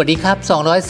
วัสดีครับ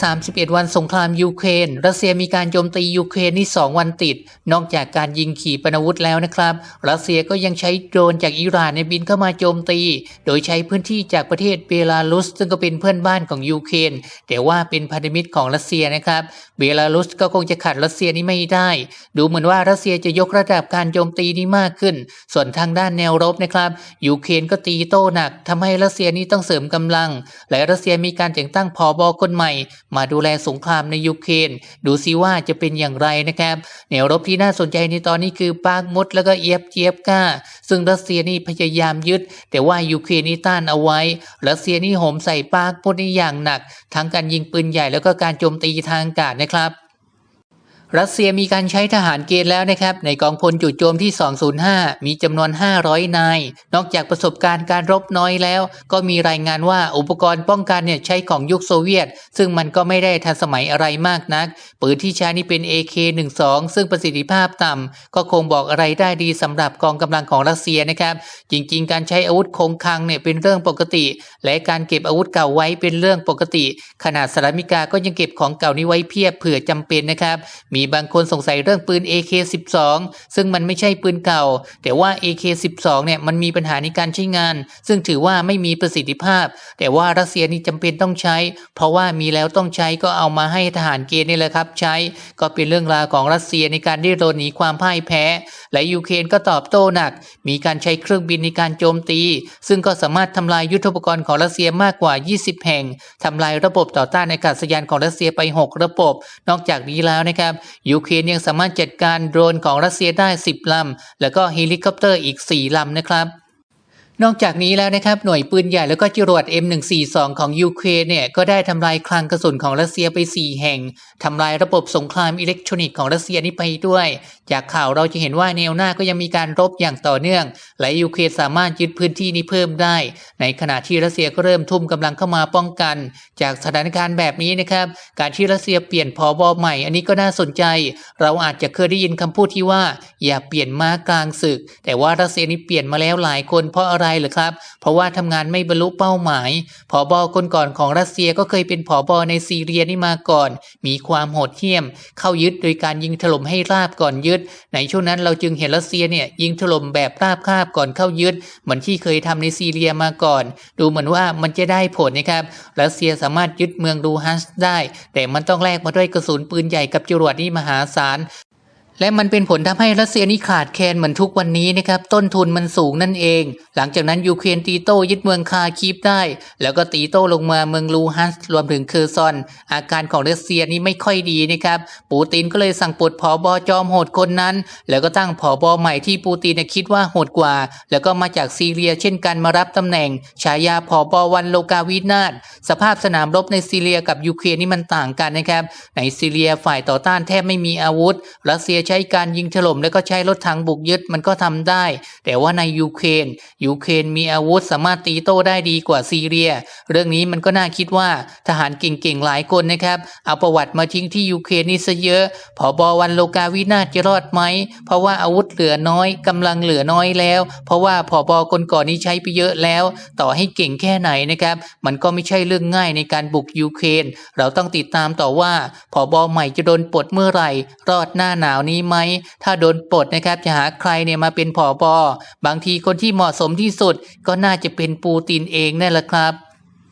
231 วันสงครามยูเครน รัสเซียมีการโจมตียูเครนนี่ 2 วันติด นอกจากการยิงขีปนาวุธแล้วนะครับ รัสเซียก็ยังใช้โดรนจากอิหร่านในบินเข้ามาโจมตี โดยใช้พื้นที่จากประเทศเบลารุส ซึ่งก็เป็นเพื่อนบ้านของยูเครน แต่ว่าเป็นพันธมิตรของรัสเซียนะครับ เบลารุสก็คงจะขัดรัสเซียนี้ไม่ได้ ดูเหมือนว่ารัสเซียจะยกระดับการโจมตีนี้มากขึ้น ส่วนทางด้านแนวรบนะครับ ยูเครนก็ตีโต้หนักทำให้รัสเซียนี้ต้องเสริมกำลัง และรัสเซียมีการแต่งตั้งผอบอคนใหม่ มาดูแลสงครามในยูเครนดูซิว่าจะเป็นอย่างไรนะครับแนวรบที่น่าสนใจในตอนนี้คือปากมดแล้วก็เอียบเจียบก้า ซึ่งรัสเซียนี่พยายามยึด แต่ว่ายูเครนนี่ต้านเอาไว้รัสเซียนี่โหมใส่ปากมดนี่อย่างหนัก ทั้งการยิงปืนใหญ่แล้วก็การโจมตีทางอากาศนะครับ รัสเซียมีการใช้ทหารเกณฑ์แล้วนะครับ ในกองพลจู่โจมที่ 205 มีจำนวน 500 นาย นอกจากประสบการณ์การรบน้อยแล้ว ก็มีรายงานว่าอุปกรณ์ป้องกันเนี่ยใช้ของยุคโซเวียต ซึ่งมันก็ไม่ได้ทันสมัยอะไรมากนัก ปืนที่ใช้นี่เป็น AK-12 ซึ่งประสิทธิภาพต่ำ ก็คงบอกอะไรได้ดีสำหรับกองกำลังของรัสเซียนะครับ จริง ๆ การใช้อาวุธคงคลังเนี่ยเป็นเรื่องปกติ และการเก็บอาวุธเก่าไว้เป็นเรื่องปกติ ขนาดสหรัฐอเมริกาก็ยังเก็บของเก่านี้ไว้เพียบเผื่อจำเป็นนะครับมีบางคนสงสัยเรื่องปืน AK12 ซึ่งมันไม่ใช่ปืนเก่า แต่ว่า AK12 เนี่ยมันมีปัญหาในการใช้งาน ซึ่งถือว่าไม่มีประสิทธิภาพ แต่ว่ารัสเซียนี่จำเป็นต้องใช้ เพราะว่ามีแล้วต้องใช้ก็เอามาให้ทหารเกณฑ์นี่แหละครับ ใช้ก็เป็นเรื่องราวของรัสเซียในการดิ้นรนหนีความพ่ายแพ้ และยูเครนก็ตอบโต้หนัก มีการใช้เครื่องบินในการโจมตี ซึ่งก็สามารถทำลายยุทธปกรณ์ของรัสเซียมากกว่า 20 แห่งทำลายระบบต่อต้านอากาศยานของรัสเซียไป 6 ระบบ นอกจากนี้แล้วนะครับยูเครนยังสามารถจัดการโดรนของรัสเซียได้ 10ลำแล้วก็เฮลิคอปเตอร์อีก 4ลำนะครับ นอกจากนี้แล้วนะครับหน่วยปืนใหญ่แล้วก็จรวด M142 ของยูเครนเนี่ยก็ได้ทำลายคลังกระสุนของรัสเซียไป 4 แห่งทำลายระบบสงครามอิเล็กทรอนิกส์ของรัสเซียนี้ไปด้วย จากข่าวเราจะเห็นว่าแนวหน้าก็ยังมีการรบอย่างต่อเนื่อง และยูเครนสามารถยึดพื้นที่นี้เพิ่มได้ ในขณะที่รัสเซียก็เริ่มทุ่มกำลังเข้ามาป้องกัน จากสถานการณ์แบบนี้นะครับการที่รัสเซียเปลี่ยนพอบอใหม่ อันนี้ก็น่าสนใจ เราอาจจะเคยได้ยินคำพูดที่ว่า อย่าเปลี่ยนม้ากลางศึก แต่ว่ารัสเซียนี่เปลี่ยนมาแล้วหลายคนเพราะอะไรเหรอครับ เพราะว่าทำงานไม่บรรลุเป้าหมาย ผอบอคนก่อนของรัสเซียก็เคยเป็นผอบอในซีเรียนี่มาก่อน มีความโหดเหี้ยม เข้ายึดโดยการยิงถล่มให้ราบก่อนยึด ในช่วงนั้นเราจึงเห็นรัสเซียเนี่ยยิงถล่มแบบราบคาบก่อนเข้ายึด เหมือนที่เคยทำในซีเรียมาก่อน ดูเหมือนว่ามันจะได้ผลนะครับ รัสเซียสามารถยึดเมืองดูฮันส์ได้ แต่มันต้องแลกมาด้วยกระสุนปืนใหญ่กับจรวดนี่มหาศาล และมันเป็นผลทำให้รัสเซียนี่ขาดแคลนเหมือนทุกวันนี้นะครับ ต้นทุนมันสูงนั่นเอง หลังจากนั้นยูเครนตีโต้ยึดเมืองคาคีฟได้ แล้วก็ตีโต้ลงมาเมืองลูฮันส์รวมถึงเคอร์ซอน อาการของรัสเซียนี่ไม่ค่อยดีนะครับ ปูตินก็เลยสั่งปลดผอบอจอมโหดคนนั้น แล้วก็ตั้งผอบอใหม่ที่ปูตินคิดว่าโหดกว่า แล้วก็มาจากซีเรียเช่นกันมารับตำแหน่งฉายาผอบอวันโลกาวินาศสภาพสนามรบในซีเรียกับยูเครนนี่มันต่างกันนะครับในซีเรียฝ่ายต่อต้านแทบไม่มีอาวุธรัสเซียใช้การยิงถล่มแล้วก็ใช้รถถังบุกยึดมันก็ทำได้ แต่ว่าในยูเครนยูเครนมีอาวุธสามารถตีโต้ได้ดีกว่าซีเรีย เรื่องนี้มันก็น่าคิดว่าทหารเก่งๆหลายคนนะครับเอาประวัติมาทิ้งที่ยูเครนนี่ซะเยอะผอบอวันโลกาวินาจะรอดไหมเพราะว่าอาวุธเหลือน้อยกำลังเหลือน้อยแล้ว เพราะว่าผอบอคนก่อนนี้ใช้ไปเยอะแล้ว ต่อให้เก่งแค่ไหนนะครับ มันก็ไม่ใช่เรื่องง่ายในการบุกยูเครนเราต้องติดตามต่อว่าผอบอใหม่จะโดนปลดเมื่อไหร่ รอดหน้าหนาวนี้นี้ไหม ถ้าโดนปลดนะครับจะหาใครเนี่ยมาเป็นผอบอบางทีคนที่เหมาะสมที่สุดก็น่าจะเป็นปูตินเองนั่นแหละครับ